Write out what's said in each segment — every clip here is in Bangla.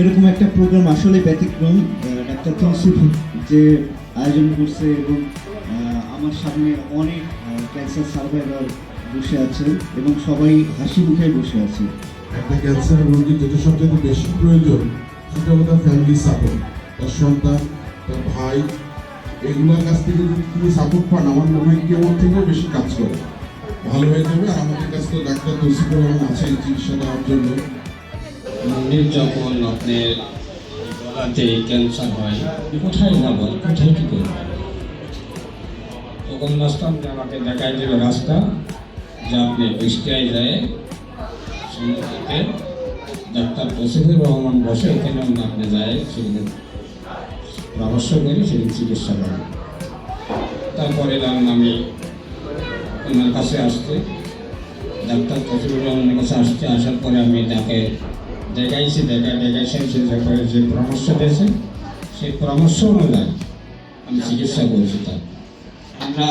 এরকম একটা প্রোগ্রাম আসলে ব্যতিক্রম ডাক্তার তৌসিফ যে আয়োজন করছে এবং আমার সামনে অনেক ক্যান্সার সার্ভাইভার বসে আছে এবং সবাই হাসি মুখে বসে আছে। একটা ক্যান্সার রোগীর যেটা সবচেয়ে বেশি প্রয়োজন, সেটা হলো তার ফ্যামিলি সাপোর্ট তার সন্তান, তার ভাই। এগুলোর কাছ থেকে যদি তিনি সাপোর্ট পান, আমার মনে হয় কেউ থেকেও বেশি কাজ করে ভালো হয়ে যাবে আমাদের কাছে তো ডাক্তার তৌসিফুর আছেন চিকিৎসা দেওয়ার জন্য। মন্দির যখন আপনার গলাতে ক্যান্সার হয় কোথায় যাব কোথায় কী করব তখন যে আমাকে দেখাই দিল রাস্তা, যে আপনি কুষ্টিয়ায় যায় সেখানে ডাক্তার তসিফুর রহমান বসে, এখানে আপনি যায় সেখানে পরামর্শ করি সেখানে চিকিৎসা করেন। তারপরে এলাম আমি ওনার কাছে আসতে। ডাক্তার তসিফুর রহমানের কাছে আসতে, আসার পরে আমি তাকে দেখাইছি দেখা দেখাইছি সে যে পরামর্শ দিয়েছে, সেই পরামর্শ অনুযায়ী আমি চিকিৎসা করেছি তার। আমরা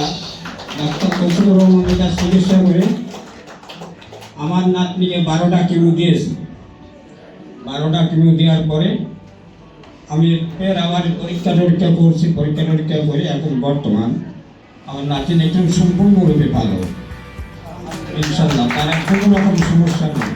ডাক্তার তসিফুর রহমানের কাছে চিকিৎসা করে আমার নাতনিকে বারোটা কিমো দিয়েছি। বারোটা কিমো দেওয়ার পরে আমি ফের আবার পরীক্ষা টরীক্ষা করছি, পরীক্ষা টরীক্ষা করে এখন বর্তমান আমার নাতিন একজন সম্পূর্ণরূপে ভালো। ইনশাল্লাহ, তার কোনো রকম সমস্যা নেই।